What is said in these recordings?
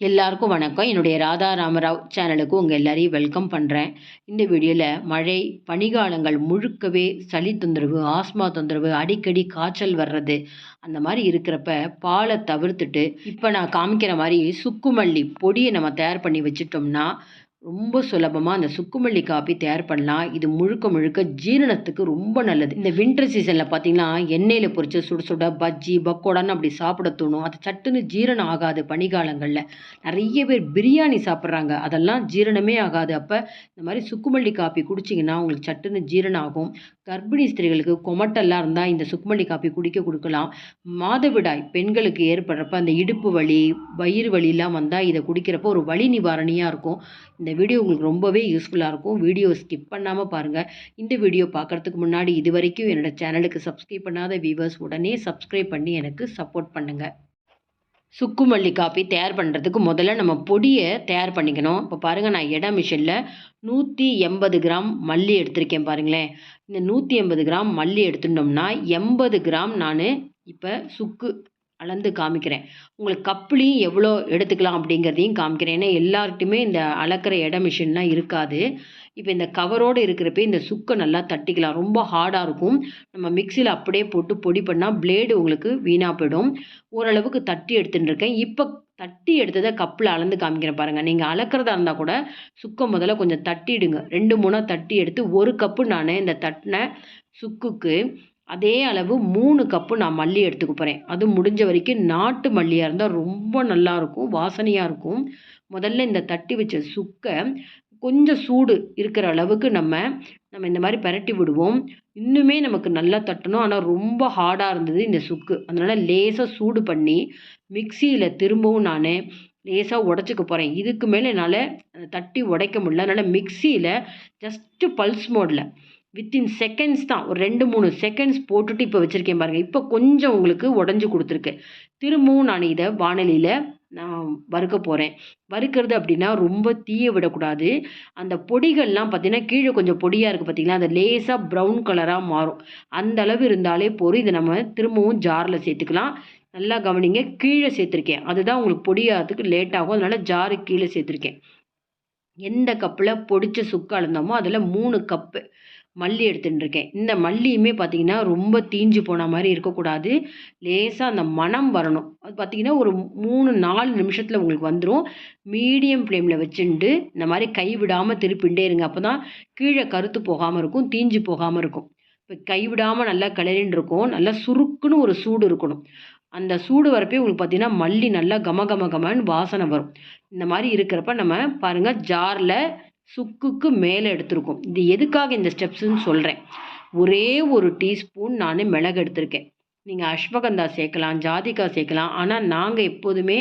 எல்லாருக்கும் வணக்கம். என்னுடைய ராதா ராமராவ் சேனலுக்கு உங்கள் எல்லாரையும் வெல்கம் பண்ணுறேன் இந்த வீடியோவில் மழை பனிகாலங்கள் முழுக்கவே சளி தொந்தரவு ஆஸ்மா தொந்தரவு அடிக்கடி காய்ச்சல் வர்றது அந்த மாதிரி இருக்கிறப்ப பாலை தவிர்த்துட்டு இப்போ நான் காமிக்கிற மாதிரி சுக்குமல்லி பொடியை நம்ம தயார் பண்ணி வச்சுட்டோம்னா ரொம்ப சுலபமாக அந்த சுக்குமல்லி காப்பி தயார் பண்ணலாம். இது முழுக்க முழுக்க ஜீரணத்துக்கு ரொம்ப நல்லது. இந்த வின்டர் சீசனில் பார்த்தீங்கன்னா எண்ணெயில் பொறிச்ச சுட சுட பஜ்ஜி பக்கோடான்னு அப்படி சாப்பிட தோணும். அது சட்டுன்னு ஜீரணம் ஆகாது பனிகாலங்களில் நிறைய பேர் பிரியாணி சாப்பிட்றாங்க. அதெல்லாம் ஜீரணமே ஆகாது. அப்போ இந்த மாதிரி சுக்குமல்லி காப்பி குடிச்சிங்கன்னா உங்களுக்கு சட்டுன்னு ஜீரணம் ஆகும். கர்ப்பிணி ஸ்திரீகளுக்கு கொமட்டெல்லாம் இருந்தால் இந்த சுக்குமல்லி காப்பி குடிக்க கொடுக்கலாம். மாதவிடாய் பெண்களுக்கு ஏற்படுறப்ப அந்த இடுப்பு வலி வயிறு வலிலாம் வந்தால் இதை குடிக்கிறப்போ ஒரு வலி நிவாரணியாக இருக்கும். இந்த வீடியோ உங்களுக்கு ரொம்பவே யூஸ்ஃபுல்லாக இருக்கும். வீடியோ ஸ்கிப் பண்ணாமல் பாருங்கள் இந்த வீடியோ பார்க்குறதுக்கு முன்னாடி இது வரைக்கும் என்னோடய சேனலுக்கு சப்ஸ்கிரைப் பண்ணாத வியூவர்ஸ் உடனே சப்ஸ்கிரைப் பண்ணி எனக்கு சப்போர்ட் பண்ணுங்கள் சுக்குமல்லி காப்பி தயார் பண்ணுறதுக்கு முதல்ல நம்ம பொடியை தயார் பண்ணிக்கணும். இப்போ பாருங்கள் நான் எடை மிஷினில் நூற்றி எண்பது கிராம் மல்லி எடுத்திருக்கேன் பாருங்களேன். இந்த நூற்றி எண்பது கிராம் மல்லி எடுத்துட்டோம்னா எண்பது கிராம் நான் இப்போ சுக்கு அளந்து காமிக்கிறேன். உங்களுக்கு கப்புலையும் எவ்வளோ எடுத்துக்கலாம் அப்படிங்கிறதையும் காமிக்கிறேன். ஏன்னா எல்லார்கிட்டையுமே இந்த அளக்கிற இட மிஷின்லாம் இருக்காது. இப்போ இந்த கவரோடு இருக்கிறப்ப இந்த சுக்கை நல்லா தட்டிக்கலாம். ரொம்ப ஹார்டாக இருக்கும். நம்ம மிக்சியில் அப்படியே போட்டு பொடி பண்ணால் பிளேடு உங்களுக்கு வீணாக போயிடும். ஓரளவுக்கு தட்டி எடுத்துகிட்டு இருக்கேன். இப்போ தட்டி எடுத்ததை கப்பில் அளந்து காமிக்கிறேன் பாருங்கள் நீங்கள் அளக்கிறதா இருந்தால் கூட சுக்கை முதல்ல கொஞ்சம் தட்டிடுங்க. ரெண்டு மூணாக தட்டி எடுத்து ஒரு கப்பு நான் இந்த தட்டின சுக்குக்கு அதே அளவு மூணு கப்பு நான் மல்லி எடுத்துக்க போகிறேன் அது முடிஞ்ச வரைக்கும் நாட்டு மல்லியாக இருந்தால் ரொம்ப நல்லாயிருக்கும் வாசனையாக இருக்கும். முதல்ல இந்த தட்டி வச்ச சுக்கை கொஞ்சம் சூடு இருக்கிற அளவுக்கு நம்ம நம்ம இந்த மாதிரி பரட்டி விடுவோம். இன்னுமே நமக்கு நல்லா தட்டணும். ஆனால் ரொம்ப ஹார்டாக இருந்தது இந்த சுக்கு. அதனால் லேசாக சூடு பண்ணி மிக்சியில் திரும்பவும் நான் லேசாக உடச்சிக்க போகிறேன் இதுக்கு மேலே என்னால் தட்டி உடைக்க முடியல. அதனால் மிக்சியில் ஜஸ்ட்டு பல்ஸ் மோடில் வித்தின் செகண்ட்ஸ் தான். ஒரு ரெண்டு மூணு செகண்ட்ஸ் போட்டுட்டு இப்போ வச்சுருக்கேன் பாருங்கள் இப்போ கொஞ்சம் உங்களுக்கு உடஞ்சி கொடுத்துருக்கு. திரும்பவும் நான் இதை வானொலியில் நான் வறுக்க போகிறேன் வறுக்கிறது அப்படின்னா ரொம்ப தீய விடக்கூடாது. அந்த பொடிகள்லாம் பார்த்திங்கன்னா கீழே கொஞ்சம் பொடியாக இருக்குது பார்த்திங்களா? அது லேசாக ப்ரௌன் கலராக மாறும். அந்த அளவு இருந்தாலே போதும். இதை நம்ம திரும்பவும் ஜாரில் சேர்த்துக்கலாம். நல்லா கவனிங்க. கீழே சேர்த்துருக்கேன். அதுதான் உங்களுக்கு பொடியாகிறதுக்கு லேட் ஆகும். அதனால் ஜாரு கீழே சேர்த்துருக்கேன். எந்த கப்பில் பொடிச்ச சுக்கு அளந்தோமோ அதில் மூணு கப்பு மல்லி எடுத்துகிட்டு இருக்கேன் இந்த மல்லியுமே பார்த்திங்கன்னா ரொம்ப தீஞ்சு போன மாதிரி இருக்கக்கூடாது. லேசாக அந்த மனம் வரணும். அது பார்த்திங்கன்னா ஒரு மூணு நாலு நிமிஷத்தில் உங்களுக்கு வந்துடும் மீடியம் ஃப்ளேமில் வச்சுட்டு இந்த மாதிரி கைவிடாமல் திருப்பிண்டே இருங்க. அப்போ தான் கீழே கருத்து போகாமல் இருக்கும் தீஞ்சு போகாமல் இருக்கும். இப்போ கைவிடாமல் நல்லா கிளறின்னு இருக்கும் நல்லா சுருக்குன்னு ஒரு சூடு இருக்கணும். அந்த சூடு வரப்பே உங்களுக்கு பார்த்தீங்கன்னா மல்லி நல்லா கம கம கமன்னு வாசனை வரும். இந்த மாதிரி இருக்கிறப்ப நம்ம பாருங்கள் ஜாரில் சுக்குக்கு மேலே எடுத்திருக்கும். இது எதுக்காக இந்த ஸ்டெப்ஸுன்னு சொல்கிறேன் ஒரே ஒரு டீஸ்பூன் நான் மிளகு எடுத்திருக்கேன். நீங்கள் அஸ்வகந்தா சேர்க்கலாம் ஜாதிக்காய் சேர்க்கலாம். ஆனால் நாங்கள் எப்போதுமே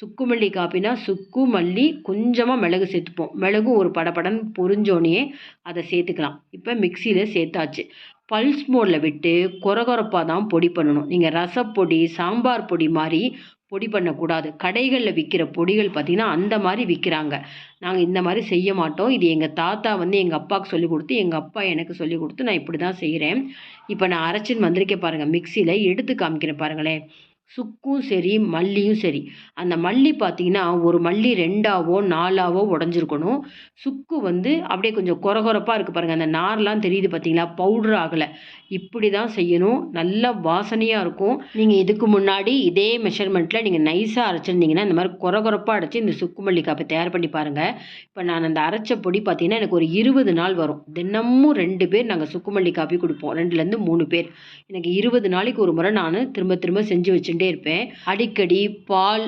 சுக்கு மல்லி காப்பினா சுக்கு மல்லி கொஞ்சமாக மிளகு சேர்த்துப்போம். மிளகும் ஒரு படப்படன் பொறிஞ்சோனையே அதை சேர்த்துக்கலாம். இப்போ மிக்சியில் சேர்த்தாச்சு. பல்ஸ் மோடில் விட்டு கொரகொரப்பாக தான் பொடி பண்ணணும். நீங்கள் ரசப்பொடி சாம்பார் பொடி மாதிரி பொடி பண்ணக்கூடாது. கடைகளில் விற்கிற பொடிகள் பார்த்திங்கன்னா அந்த மாதிரி விற்கிறாங்க நாங்கள் இந்த மாதிரி செய்ய மாட்டோம். இது எங்கள் தாத்தா வந்து எங்கள் அப்பாவுக்கு சொல்லி கொடுத்து எங்கள் அப்பா எனக்கு சொல்லி கொடுத்து நான் இப்படி தான் செய்கிறேன் இப்போ நான் அரைச்சின்னு வந்திருக்கேன் பாருங்கள் மிக்சியில் எடுத்து காமிக்கிறேன் பாருங்களேன். சுக்கும் சரி மல்லியும் சரி. அந்த மல்லி பார்த்தீங்கன்னா ஒரு மல்லி ரெண்டாவோ நாலாவோ உடஞ்சிருக்கணும். சுக்கு வந்து அப்படியே கொஞ்சம் குறகுறப்பாக இருக்குது பாருங்கள் அந்த நார்லாம் தெரியுது பார்த்தீங்களா பவுடர் ஆகலை. இப்படி தான் செய்யணும். நல்ல வாசனையாக இருக்கும். நீங்கள் இதுக்கு முன்னாடி இதே மெஷர்மெண்ட்டில் நீங்கள் நைஸாக அரைச்சிருந்தீங்கன்னா இந்த மாதிரி குறகுறப்பாக அடைச்சி இந்த சுக்கு மல்லி காப்பை தயார் பண்ணி பாருங்கள் இப்போ நான் அந்த அரைச்ச பொடி பார்த்தீங்கன்னா எனக்கு ஒரு இருபது நாள் வரும். தினமும் ரெண்டு பேர் நாங்கள் சுக்கு மல்லி காப்பி கொடுப்போம். ரெண்டுலேருந்து மூணு பேர். எனக்கு இருபது நாளைக்கு ஒரு முறை நான் திரும்ப திரும்ப செஞ்சு குடிச்சுட்டே இருப்பேன். அடிக்கடி பால்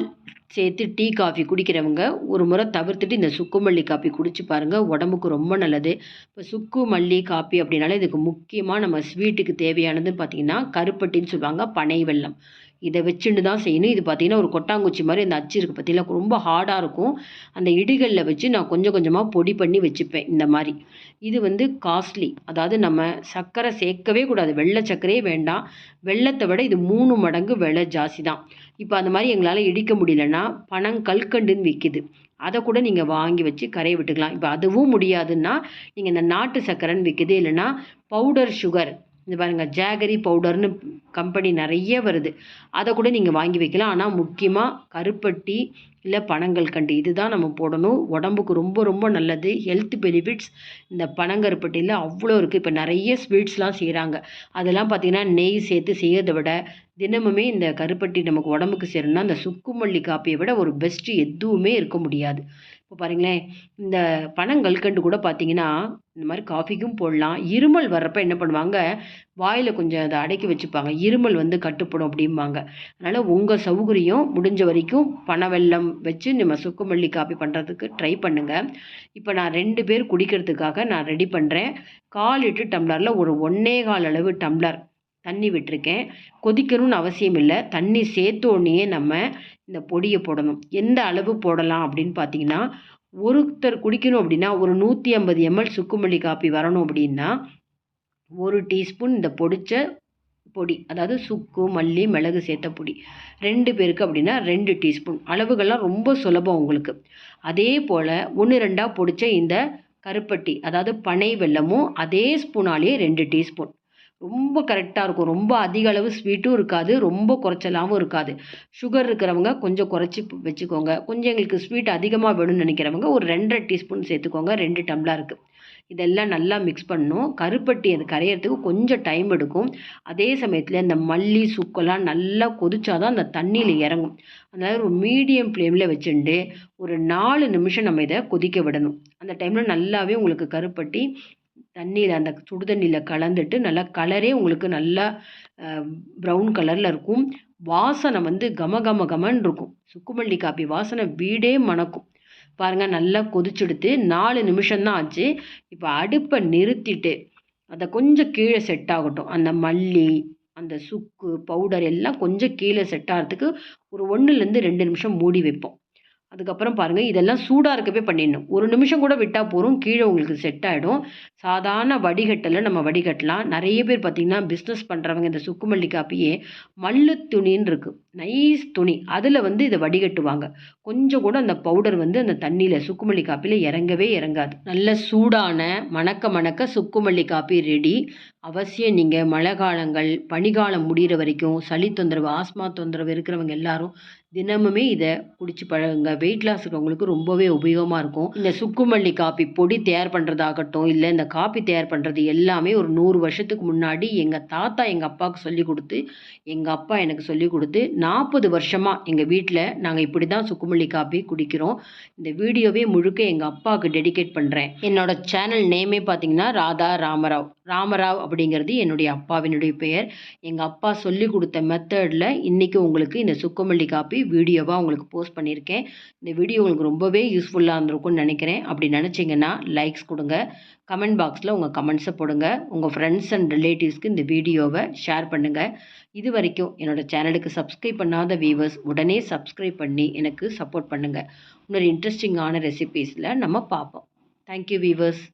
சேர்த்து டீ காஃபி குடிக்கிறவங்க ஒரு முறை தவிர்த்துட்டு இந்த சுக்கு மல்லி காஃபி குடிச்சு பாருங்கள் உடம்புக்கு ரொம்ப நல்லது. இப்போ சுக்கு மல்லி காஃபி அப்படின்னாலே இதுக்கு முக்கியமாக நம்ம ஸ்வீட்டுக்கு தேவையானதுன்னு பார்த்திங்கன்னா கருப்பட்டின்னு சொல்லுவாங்க பனை வெள்ளம் இதை வச்சுட்டு தான் செய்யணும். இது பார்த்திங்கன்னா ஒரு கொட்டாங்குச்சி மாதிரி அந்த அச்சு இருக்குது பார்த்திங்கன்னா ரொம்ப ஹார்டாக இருக்கும். அந்த இடிகளில் வச்சு நான் கொஞ்சம் கொஞ்சமாக பொடி பண்ணி வச்சுப்பேன் இந்த மாதிரி. இது வந்து காஸ்ட்லி அதாவது நம்ம சர்க்கரை சேர்க்கவே கூடாது. வெள்ளை சர்க்கரையே வேண்டாம். வெள்ளத்தை விட இது மூணு மடங்கு விலை ஜாஸ்தி தான். இப்போ அந்த மாதிரி எங்களால் இடிக்க முடியலன்னா பணம் கல்கண்டுன்னு விற்கிது அதை கூட நீங்கள் வாங்கி வச்சு கரையை விட்டுக்கலாம். இப்போ அதுவும் முடியாதுன்னா நீங்கள் இந்த நாட்டு சர்க்கரைன்னு விற்கிது இல்லைன்னா பவுடர் சுகர் இந்த பாருங்கள் ஜாகரி பவுடர்னு கம்பெனி நிறைய வருது. அதை கூட நீங்கள் வாங்கி வைக்கலாம். ஆனால் முக்கியமாக கருப்பட்டி இல்லை பனங்கல்கண்டு இதுதான் நம்ம போடணும். உடம்புக்கு ரொம்ப ரொம்ப நல்லது. ஹெல்த் பெனிஃபிட்ஸ் இந்த பனங்கருப்பட்டியில் அவ்வளோ இருக்குது இப்போ நிறைய ஸ்வீட்ஸ்லாம் செய்கிறாங்க அதெல்லாம் பார்த்திங்கன்னா நெய் சேர்த்து செய்யறதை விட தினமுமே இந்த கருப்பட்டி நமக்கு உடம்புக்கு சேரணும்னா அந்த சுக்குமல்லி காப்பியை விட ஒரு பெஸ்ட்டு எதுவுமே இருக்க முடியாது. இப்போ பாருங்களேன் இந்த பனங்கல்கண்டு கூட பார்த்தீங்கன்னா இந்த மாதிரி காஃபிக்கும் போடலாம். இருமல் வர்றப்ப என்ன பண்ணுவாங்க? வாயில் கொஞ்சம் அதை அடக்கி வச்சுப்பாங்க. இருமல் வந்து கட்டுப்படும் அப்படிம்பாங்க. அதனால் உங்கள் சௌகரியம் முடிஞ்ச வரைக்கும் பனை வெள்ளம் வச்சு நம்ம சுக்குமல்லி காஃபி பண்ணுறதுக்கு ட்ரை பண்ணுங்கள் இப்போ நான் ரெண்டு பேர் குடிக்கிறதுக்காக நான் ரெடி பண்ணுறேன் கால் லிட்டர் டம்ளரில் ஒரு ஒன்னே கால் அளவு டம்ளர் தண்ணி விட்டிருக்கேன். கொதிக்கணும்னு அவசியம் இல்லை. தண்ணி சேர்த்தோடனே நம்ம இந்த பொடியை போடணும். எந்த அளவு போடலாம் அப்படின்னு பார்த்தீங்கன்னா ஒருத்தர் குடிக்கணும் அப்படின்னா ஒரு நூற்றி ஐம்பது எம்எல் சுக்குமல்லி காப்பி வரணும் அப்படின்னா ஒரு டீஸ்பூன் இந்த பொடிச்ச பொடி அதாவது சுக்கு மல்லி மிளகு சேர்த்த பொடி. ரெண்டு பேருக்கு அப்படின்னா ரெண்டு டீஸ்பூன். அளவுகள்லாம் ரொம்ப சுலபம் உங்களுக்கு. அதே போல் ஒன்று ரெண்டாக பொடிச்ச இந்த கருப்பட்டி அதாவது பனை வெல்லமும் அதே ஸ்பூனாலேயே ரெண்டு டீஸ்பூன். ரொம்ப கரெக்டாக இருக்கும். ரொம்ப அதிக அளவு ஸ்வீட்டும் இருக்காது. ரொம்ப குறைச்சலாகவும் இருக்காது. சுகர் இருக்கிறவங்க கொஞ்சம் குறைச்சி வச்சுக்கோங்க. கொஞ்சம் எங்களுக்கு ஸ்வீட் அதிகமாக வேணும்னு நினைக்கிறவங்க ஒரு ரெண்டரை டீஸ்பூன் சேர்த்துக்கோங்க. ரெண்டு டம்ளருக்கு இதெல்லாம் நல்லா மிக்ஸ் பண்ணணும். கருப்பட்டி அது கரையிறதுக்கு கொஞ்சம் டைம் எடுக்கும். அதே சமயத்தில் இந்த மல்லி சுக்கெல்லாம் நல்லா கொதிச்சாதான் அந்த தண்ணியில் இறங்கும். அதனால் ஒரு மீடியம் ஃப்ளேமில் வச்சுட்டு ஒரு நாலு நிமிஷம் நம்ம இதை கொதிக்க விடணும். அந்த டைமில் நல்லாவே உங்களுக்கு கருப்பட்டி தண்ணியில் அந்த சுடு தண்ணியில் கலந்துட்டு நல்லா கலரே உங்களுக்கு நல்லா ப்ரௌன் கலரில் இருக்கும். வாசனை வந்து கம கம கமன்னு இருக்கும். சுக்குமல்லி காப்பி வாசனை வீடே மணக்கும். பாருங்கள் நல்லா கொதிச்செடுத்து நாலு நிமிஷம்தான் ஆச்சு. இப்போ அடுப்பை நிறுத்திட்டு அதை கொஞ்சம் கீழே செட் ஆகட்டும். அந்த மல்லி அந்த சுக்கு பவுடர் எல்லாம் கொஞ்சம் கீழே செட் ஆகிறதுக்கு ஒரு ஒன்றுலேருந்து ரெண்டு நிமிஷம் மூடி வைப்போம். அதுக்கப்புறம் பாருங்கள் இதெல்லாம் சூடாக இருக்கவே பண்ணிடணும். ஒரு நிமிஷம் கூட விட்டால் போகிறோம் கீழே உங்களுக்கு செட் ஆகிடும் சாதாரண வடிகட்டலை நம்ம வடிகட்டலாம். நிறைய பேர் பார்த்திங்கன்னா பிஸ்னஸ் பண்ணுறவங்க இந்த சுக்குமல்லி காப்பியே மல்லு துணின்னு இருக்குது நைஸ் துணி. அதில் வந்து இதை வடிகட்டுவாங்க. கொஞ்சம் கூட அந்த பவுடர் வந்து அந்த தண்ணியில் சுக்குமல்லி காப்பியில் இறங்கவே இறங்காது. நல்ல சூடான மணக்க மணக்க சுக்குமல்லி காப்பி ரெடி அவசியம் நீங்கள் மழை காலங்கள் பனிகாலம் முடிகிற வரைக்கும் சளி தொந்தரவு ஆஸ்மா தொந்தரவு இருக்கிறவங்க எல்லாரும் தினமுமே இதை குடிச்சு பழகுங்க. வெயிட் லாஸ் இருக்கவங்களுக்கு ரொம்பவே உபயோகமாக இருக்கும். இந்த சுக்குமல்லி காப்பி பொடி தயார் பண்ணுறதாகட்டும் இல்லை இந்த காப்பி தயார் பண்ணுறது எல்லாமே ஒரு நூறு வருஷத்துக்கு முன்னாடி எங்கள் தாத்தா எங்கள் அப்பாவுக்கு சொல்லி கொடுத்து எங்கள் அப்பா எனக்கு சொல்லி கொடுத்து நாற்பது வருஷமாக எங்கள் வீட்டில் நாங்கள் இப்படி தான் சுக்குமல்லி காப்பி குடிக்கிறோம். இந்த வீடியோவே முழுக்க எங்கள் அப்பாவுக்கு டெடிகேட் பண்ணுறேன் என்னோட சேனல் நேமே பார்த்தீங்கன்னா ராதா ராமராவ். ராமராவ் அப்படிங்கிறது என்னுடைய அப்பாவினுடைய பெயர். எங்கள் அப்பா சொல்லி கொடுத்த மெத்தடில் இன்றைக்கி உங்களுக்கு இந்த சுக்குமல்லி காப்பி வீடியோவாக உங்களுக்கு போஸ்ட் பண்ணியிருக்கேன். இந்த வீடியோ உங்களுக்கு ரொம்பவே யூஸ்ஃபுல்லாக இருந்திருக்கும்னு நினைக்கிறேன். அப்படி நினச்சிங்கன்னா லைக்ஸ் கொடுங்க. கமெண்ட் பாக்ஸில் உங்கள் கமெண்ட்ஸை போடுங்க. உங்கள் ஃப்ரெண்ட்ஸ் அண்ட் ரிலேட்டிவ்ஸ்க்கு இந்த வீடியோவை ஷேர் பண்ணுங்கள் இது வரைக்கும் என்னோடய சேனலுக்கு சப்ஸ்கிரைப் பண்ணாத வியூவர்ஸ் உடனே சப்ஸ்கிரைப் பண்ணி எனக்கு சப்போர்ட் பண்ணுங்கள் இன்னொரு இன்ட்ரெஸ்டிங்கான ரெசிபீஸில் நம்ம பார்ப்போம். Thank you viewers